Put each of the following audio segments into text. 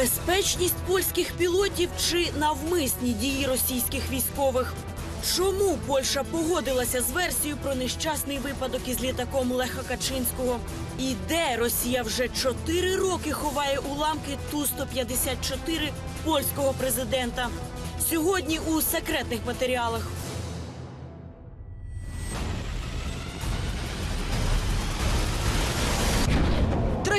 Безпечність польських пілотів чи навмисні дії російських військових? Чому Польща погодилася з версією про нещасний випадок із літаком Леха Качинського? І де Росія вже чотири роки ховає уламки Ту-154 польського президента? Сьогодні у секретних матеріалах.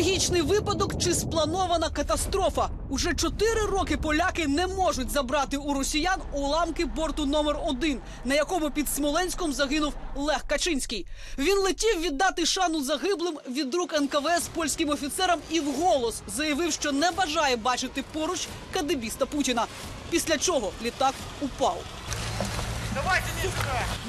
Трагічний випадок чи спланована катастрофа. Уже чотири роки поляки не можуть забрати у росіян уламки борту номер 1 на якому під Смоленськом загинув Лех Качинський. Він летів віддати шану загиблим від рук НКВС польським офіцерам і вголос заявив, що не бажає бачити поруч кадебіста Путіна. Після чого літак упав.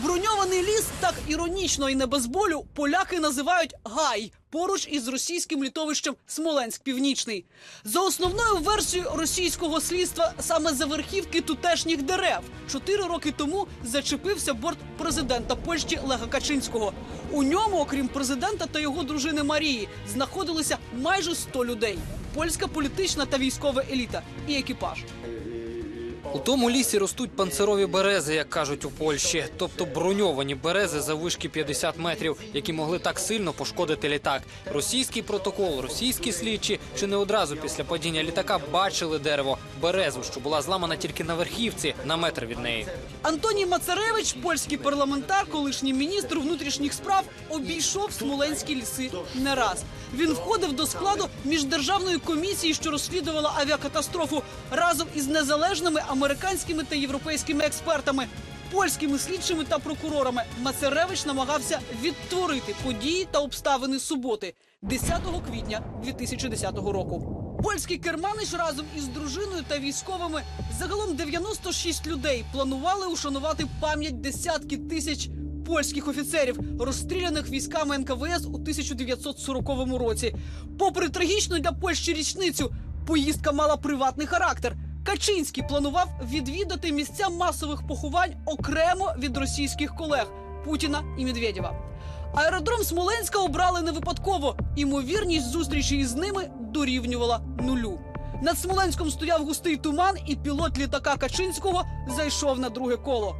Броньований ліс так іронічно і не без болю поляки називають гай поруч із російським літовищем Смоленськ Північний. За основною версією російського слідства саме за верхівки тутешніх дерев чотири роки тому зачепився борт президента Польщі Лега Качинського. У ньому, окрім президента та його дружини Марії, знаходилося майже 100 людей: польська політична та військова еліта і екіпаж. У тому лісі ростуть панцирові берези, як кажуть у Польщі, тобто броньовані берези за вишки 50 метрів, які могли так сильно пошкодити літак. Російський протокол, російські слідчі чи не одразу після падіння літака бачили дерево березу, що була зламана тільки на верхівці на метр від неї. Антоній Мацаревич, польський парламентар, колишній міністр внутрішніх справ, обійшов смоленські ліси не раз. Він входив до складу міждержавної комісії, що розслідувала авіакатастрофу разом із незалежними американськими та європейськими експертами. Польськими слідчими та прокурорами Мацаревич намагався відтворити події та обставини суботи, 10 квітня 2010 року. Польський керманич разом із дружиною та військовими загалом 96 людей планували ушанувати пам'ять десятки тисяч польських офіцерів, розстріляних військами НКВС у 1940 році. Попри трагічну для Польщі річницю, поїздка мала приватний характер. Качинський планував відвідати місця масових поховань окремо від російських колег Путіна і Медведєва. Аеродром Смоленська обрали не випадково. Імовірність зустрічі із ними дорівнювала нулю. Над Смоленськом стояв густий туман, і пілот літака Качинського зайшов на друге коло.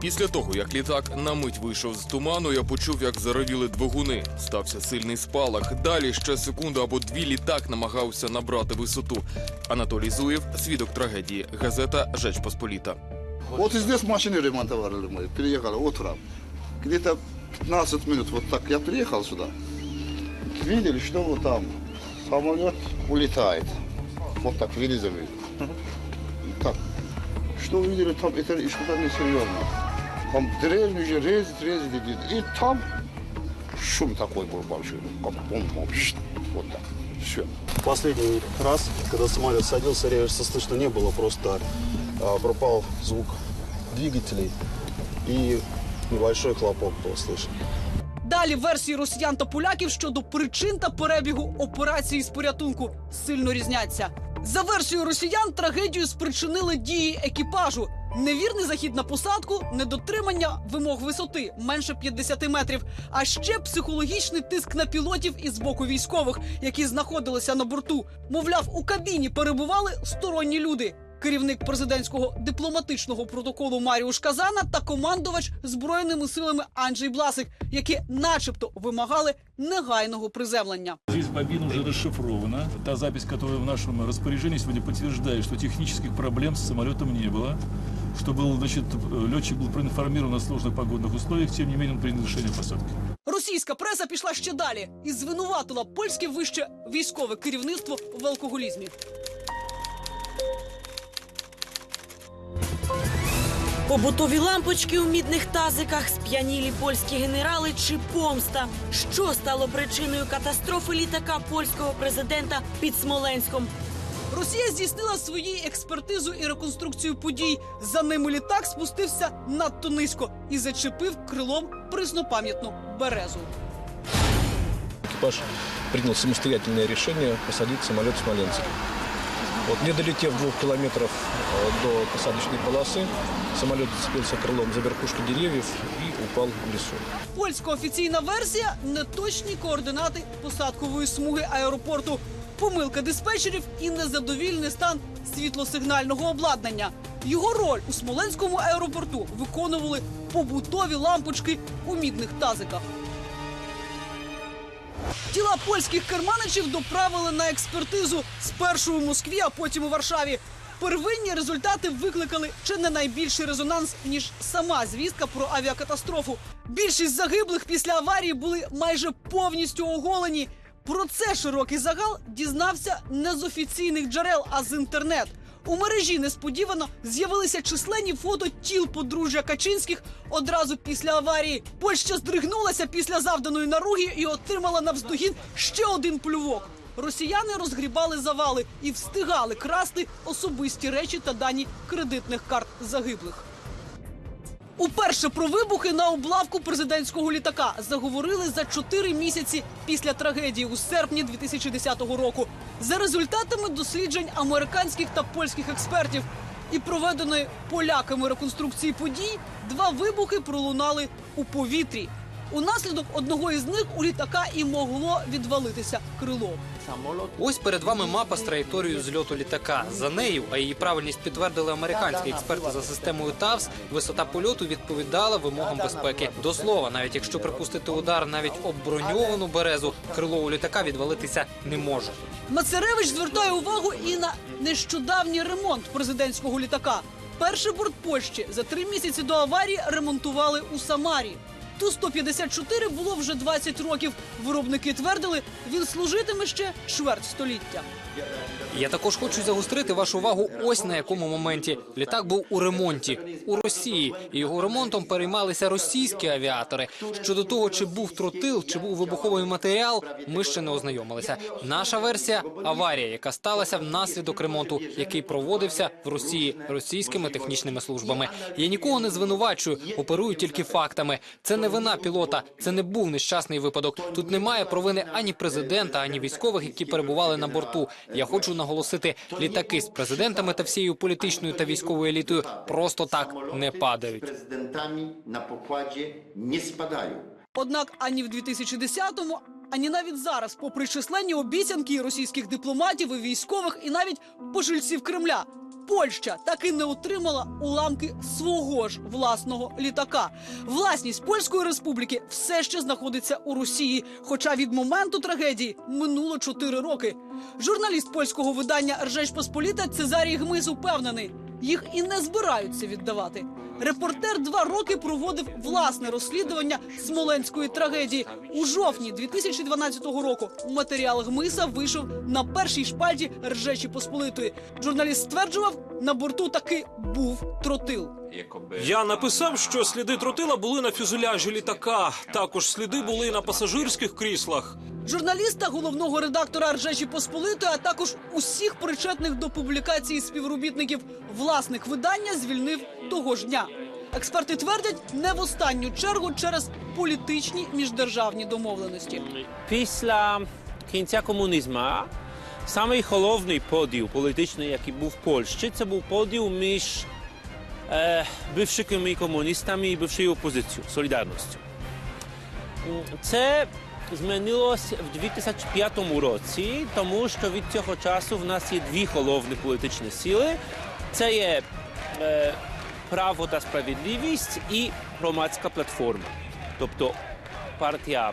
Після того, як літак на мить вийшов з туману, я почув, як заревіли двигуни. Стався сильний спалах. Далі ще секунду або дві літак намагався набрати висоту. Анатолій Зуєв, свідок трагедії. Газета Жеч Посполіта. Вот и здесь машины ремонтовали мы, переехали утром. Где-то 15 минут вот так я приехал сюда. Видели, что вот там самолет улетает. Вот так вырезали. Так, что увидели там, это что-то несерьезно. Там резать, резать идет. И там шум такой был большой. Как бум-бум, шт, Вот так. Все. Последний раз, когда самолет садился, реверса слышно не было, просто а, пропал звук двигателей и небольшой хлопок был слышен. Далі версії росіян та поляків щодо причин та перебігу операції з порятунку сильно різняться. За версією росіян, трагедію спричинили дії екіпажу. Невірний захід на посадку, недотримання вимог висоти менше 50 метрів, а ще психологічний тиск на пілотів із боку військових, які знаходилися на борту. Мовляв, у кабіні перебували сторонні люди Керівник президентського дипломатичного протоколу Маріуш Казана та командувач збройними силами Анджей Бласик, які, начебто, вимагали негайного приземлення. Здесь бобина уже расшифрована. Та запись, которая в нашем распоряжении сегодня подтверждает, что технических проблем с самолетом не было, что был, значит, летчик был проинформирован о сложных погодных условиях, тем не менее он принял решение о посадке. Російська преса пішла ще далі і звинуватила польське вище військове керівництво в алкоголізмі. Побутові лампочки у мідних тазиках, сп'янілі польські генерали чи помста. Що стало причиною катастрофи літака польського президента під Смоленськом? Росія здійснила свої експертизу і реконструкцію подій. За ними літак спустився надто низько і зачепив крилом приснопам'ятну березу. Экипаж принял самостоятельное решение посадить самолет в Смоленск. Вот, не долетев двух километров э, до посадочной полосы, самолет зацепился крылом за верхушку деревьев и упал в лесу. Польська офіційна версія неточні координати посадкової смуги аеропорту. помилка диспетчерів і незадовільний стан світлосигнального обладнання. Його роль у Смоленському аеропорту виконували побутові лампочки у мідних тазиках. Тіла польських керманичів доправили на експертизу спершу у Москві, а потім у Варшаві. Первинні результати викликали чи не найбільший резонанс ніж сама звістка про авіакатастрофу. Більшість загиблих після аварії були майже повністю оголені. Про це широкий загал дізнався не з офіційних джерел, а з інтернет. У мережі несподівано з'явилися численні фото тіл подружжя Качинських одразу після аварії. Польща здригнулася після завданої наруги і отримала навздогін ще один плювок. Росіяни розгрібали завали і встигали красти особисті речі та дані кредитних карт загиблих. Уперше про вибухи на облавку президентського літака заговорили за чотири місяці після трагедії у серпні 2010 року. За результатами досліджень американських та польських експертів і проведеної поляками реконструкції подій, два вибухи пролунали у повітрі. Унаслідок одного із них у літака і могло відвалитися крило. Ось перед вами мапа з траєкторією зльоту літака. За нею, а її правильність підтвердили американські експерти за системою ТАВС, висота польоту відповідала вимогам безпеки. До слова, навіть якщо припустити удар навіть об броньовану березу, крило у літака відвалитися не може. Мацаревич звертає увагу і на нещодавній ремонт президентського літака. Перший борт Польщі за три місяці до аварії ремонтували у Самарі. Ту 154 було вже 20 років. Виробники твердили, він служитиме ще чверть століття. Я також хочу загострити вашу увагу ось на якому моменті. Літак був у ремонті у Росії, і його ремонтом переймалися російські авіатори. Щодо того, чи був тротил, чи був вибуховий матеріал, ми ще не ознайомилися. Наша версія аварія, яка сталася внаслідок ремонту, який проводився в Росії російськими технічними службами. Я нікого не звинувачую, оперую тільки фактами. Це не вина пілота, це не був нещасний випадок. Тут немає провини ані президента, ані військових, які перебували на борту. Я хочу наголосити, літаки з президентами та всією політичною та військовою елітою просто так не падають. prezydentami na pokładzie nie spadają. Однак ані в 2010-му, ані навіть зараз, попри численні обіцянки російських дипломатів і військових, і навіть пожильців Кремля. Польща так і не отримала уламки свого ж власного літака. Власність польської республіки все ще знаходиться у Росії. Хоча від моменту трагедії минуло 4 роки. Журналіст польського видання Ржеч Посполіта Цезарій Гмиз упевнений, їх і не збираються віддавати. Репортер два роки проводив власне розслідування смоленської трагедії. У жовтні 2012 року матеріал Гмиса вийшов на першій шпальті Ржечі Посполитої. Журналіст стверджував, на борту таки був тротил. Я написав, що сліди тротила були на фюзеляжі літака. Також сліди були на пасажирських кріслах. Журналіста, головного редактора Ржечі Посполитої, а також усіх причетних до публікації співробітників власних видання звільнив того ж дня. Експерти твердять, не в останню чергу через політичні міждержавні домовленості. Після кінця комунізму самий поділ політичний, який був в Польщі, це був поділ між е, бившими комуністами і бившою опозицією, солідарністю. Це змінилося в 2005 році, тому що від цього часу в нас є дві головні політичні сили. Це є е, право та справедливість і громадська платформа. Тобто партія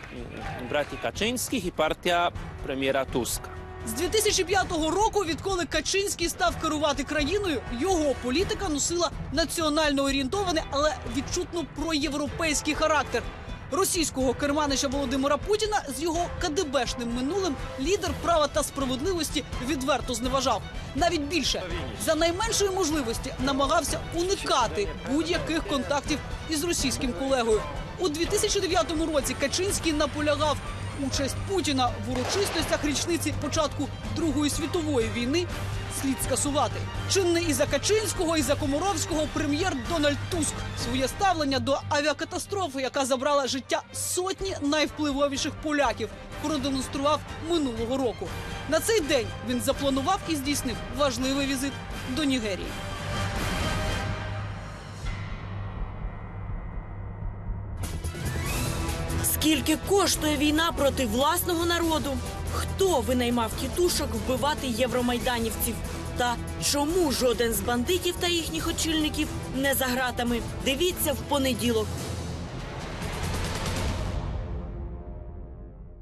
братів Качинських і партія прем'єра Туска. З 2005 року, відколи Качинський став керувати країною, його політика носила національно орієнтований, але відчутно проєвропейський характер. Російського керманича Володимира Путіна з його КДБшним минулим лідер права та справедливості відверто зневажав. Навіть більше за найменшої можливості намагався уникати будь-яких контактів із російським колегою. У 2009 році Качинський наполягав участь Путіна в урочистостях річниці початку Другої світової війни слід скасувати. Чинний і за Качинського, і за Комаровського прем'єр Дональд Туск своє ставлення до авіакатастрофи, яка забрала життя сотні найвпливовіших поляків, продемонстрував минулого року. На цей день він запланував і здійснив важливий візит до Нігерії. Скільки коштує війна проти власного народу? Хто винаймав тітушок вбивати євромайданівців? Та чому жоден з бандитів та їхніх очільників не за гратами? Дивіться в понеділок.